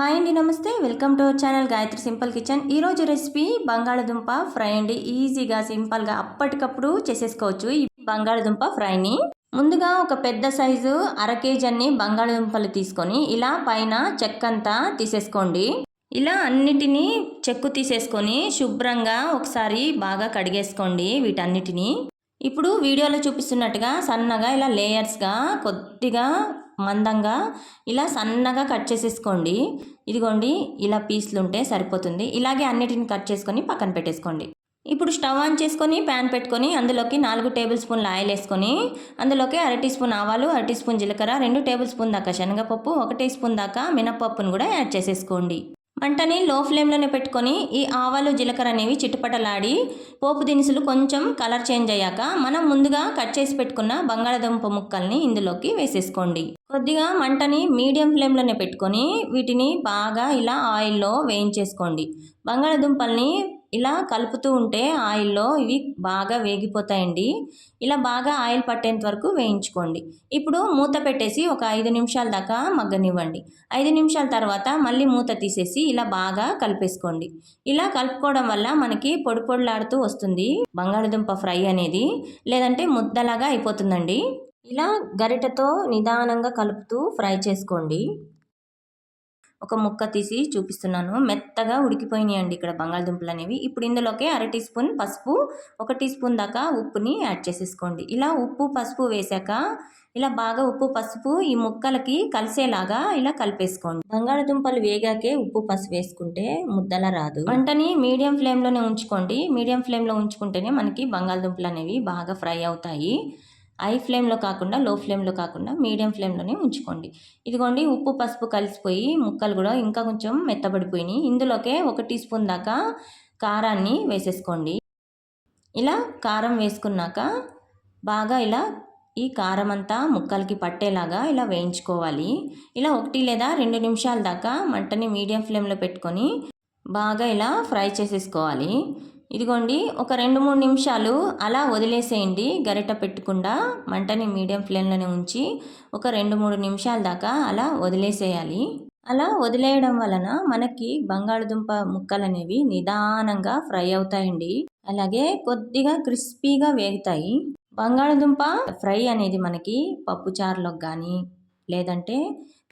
Hi అండి నమస్తే. Welcome to our channel Gayatri simple kitchen. ఈరోజు రెసిపీ బంగాళదుంప ఫ్రై అండి. ఈజీగా సింపుల్గా అప్పటికప్పుడు చేసేసుకోవచ్చు ఈ బంగాళదుంప ఫ్రైని. ముందుగా ఒక పెద్ద సైజు అర కేజీ అన్ని బంగాళదుంపలు తీసుకొని ఇలా పైన చెక్కంతా తీసేసుకోండి. ఇలా అన్నిటినీ చెక్కు తీసేసుకొని శుభ్రంగా ఒకసారి బాగా కడిగేసుకోండి వీటన్నిటిని. ఇప్పుడు వీడియోలో చూపిస్తున్నట్టుగా సన్నగా ఇలా లేయర్స్గా కొద్దిగా మందంగా ఇలా సన్నగా కట్ చేసేసుకోండి. ఇదిగోండి ఇలా పీస్లు ఉంటే సరిపోతుంది. ఇలాగే అన్నిటిని కట్ చేసుకొని పక్కన పెట్టేసుకోండి. ఇప్పుడు స్టవ్ ఆన్ చేసుకొని ప్యాన్ పెట్టుకొని అందులోకి నాలుగు టేబుల్ స్పూన్ల ఆయిల్ వేసుకొని అందులోకి అర టీ స్పూన్ ఆవాలు అర టీ స్పూన్ జీలకర్ర రెండు టేబుల్ స్పూన్ దాకా శనగపప్పు ఒక టీ స్పూన్ దాకా మినపప్పును కూడా యాడ్ చేసేసుకోండి. మంటని లో ఫ్లేమ్లోనే పెట్టుకొని ఈ ఆవాలు జీలకర్ర అనేవి చిట్టుపటలాడి పోపు దినుసులు కొంచెం కలర్ చేంజ్ అయ్యాక మనం ముందుగా కట్ చేసి పెట్టుకున్న బంగాళాదుంప ముక్కల్ని ఇందులోకి వేసేసుకోండి. కొద్దిగా మంటని మీడియం ఫ్లేమ్లోనే పెట్టుకొని వీటిని బాగా ఇలా ఆయిల్లో వేయించేసుకోండి. బంగాళాదుంపల్ని ఇలా కలుపుతూ ఉంటే ఆయిల్లో ఇవి బాగా వేగిపోతాయండి. ఇలా బాగా ఆయిల్ పట్టేంత వరకు వేయించుకోండి. ఇప్పుడు మూత పెట్టేసి ఒక ఐదు నిమిషాల దాకా మగ్గనివ్వండి. ఐదు నిమిషాల తర్వాత మళ్ళీ మూత తీసేసి ఇలా బాగా కలిపేసుకోండి. ఇలా కలుపుకోవడం వల్ల మనకి పొడి పొడిలాడుతూ వస్తుంది. బంగాళదుంప ఫ్రై అనేది లేదంటే ముద్దలాగా అయిపోతుందండి. ఇలా గరిటతో నిదానంగా కలుపుతూ ఫ్రై చేసుకోండి. ఒక ముక్క తీసి చూపిస్తున్నాను. మెత్తగా ఉడికిపోయినాయండి ఇక్కడ బంగాళదుంపలు అనేవి ఇప్పుడు ఇందులోకి అర టీ స్పూన్ పసుపు ఒక టీ స్పూన్ దాకా ఉప్పుని యాడ్ చేసేసుకోండి. ఇలా ఉప్పు పసుపు వేసాక ఇలా బాగా ఉప్పు పసుపు ఈ ముక్కలకి కలిసేలాగా ఇలా కలిపేసుకోండి. బంగాళదుంపలు వేగాకే ఉప్పు పసుపు వేసుకుంటే ముద్దల రాదు. వంటని మీడియం ఫ్లేమ్లోనే ఉంచుకోండి. మీడియం ఫ్లేమ్లో ఉంచుకుంటేనే మనకి బంగాళదుంపలు అనేవి బాగా ఫ్రై అవుతాయి. హై ఫ్లేమ్లో కాకుండా లో ఫ్లేమ్లో కాకుండా మీడియం ఫ్లేమ్లోనే ఉంచుకోండి. ఇదిగోండి ఉప్పు పసుపు కలిసిపోయి ముక్కలు కూడా ఇంకా కొంచెం మెత్తబడిపోయినాయి. ఇందులోకే ఒక టీ స్పూన్ దాకా కారాన్ని వేసేసుకోండి. ఇలా కారం వేసుకున్నాక బాగా ఇలా ఈ కారం అంతా ముక్కలకి పట్టేలాగా ఇలా వేయించుకోవాలి. ఇలా ఒకటి లేదా రెండు నిమిషాల దాకా మంటని మీడియం ఫ్లేమ్లో పెట్టుకొని బాగా ఇలా ఫ్రై చేసేసుకోవాలి. ఇదిగోండి ఒక రెండు మూడు నిమిషాలు అలా వదిలేసేయండి గరిట పెట్టకుండా మంటని మీడియం ఫ్లేమ్లోనే ఉంచి ఒక రెండు మూడు నిమిషాల దాకా అలా వదిలేసేయాలి. అలా వదిలేయడం వలన మనకి బంగాళదుంప ముక్కలు అనేవి నిదానంగా ఫ్రై అవుతాయండి. అలాగే కొద్దిగా క్రిస్పీగా వేగుతాయి. బంగాళదుంప ఫ్రై అనేది మనకి పప్పుచారులోకి కానీ లేదంటే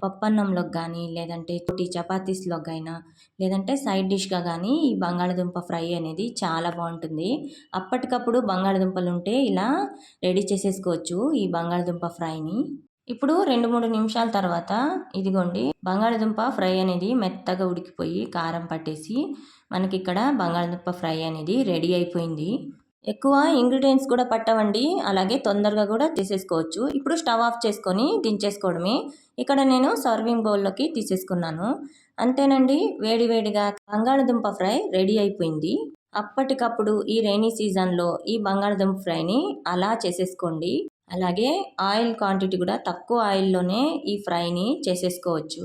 పప్పన్నంలోకి కానీ లేదంటే చోటి చపాతీస్లోకి అయినా లేదంటే సైడ్ డిష్గా కానీ ఈ బంగాళదుంప ఫ్రై అనేది చాలా బాగుంటుంది. అప్పటికప్పుడు బంగాళదుంపలు ఉంటే ఇలా రెడీ చేసేసుకోవచ్చు ఈ బంగాళదుంప ఫ్రైని. ఇప్పుడు రెండు మూడు నిమిషాల తర్వాత ఇదిగోండి బంగాళదుంప ఫ్రై అనేది మెత్తగా ఉడికిపోయి కారం పట్టేసి మనకి ఇక్కడ బంగాళదుంప ఫ్రై అనేది రెడీ అయిపోయింది. ఎక్కువ ఇంగ్రీడియంట్స్ కూడా పట్టవండి. అలాగే తొందరగా కూడా తీసేసుకోవచ్చు. ఇప్పుడు స్టవ్ ఆఫ్ చేసుకొని దించేసుకోవడమే. ఇక్కడ నేను సర్వింగ్ బౌల్లోకి తీసేసుకున్నాను. అంతేనండి వేడివేడిగా బంగాళదుంప ఫ్రై రెడీ అయిపోయింది. అప్పటికప్పుడు ఈ రైనీ సీజన్లో ఈ బంగాళదుంప ఫ్రైని అలా చేసేసుకోండి. అలాగే ఆయిల్ క్వాంటిటీ కూడా తక్కువ ఆయిల్లోనే ఈ ఫ్రైని చేసేసుకోవచ్చు.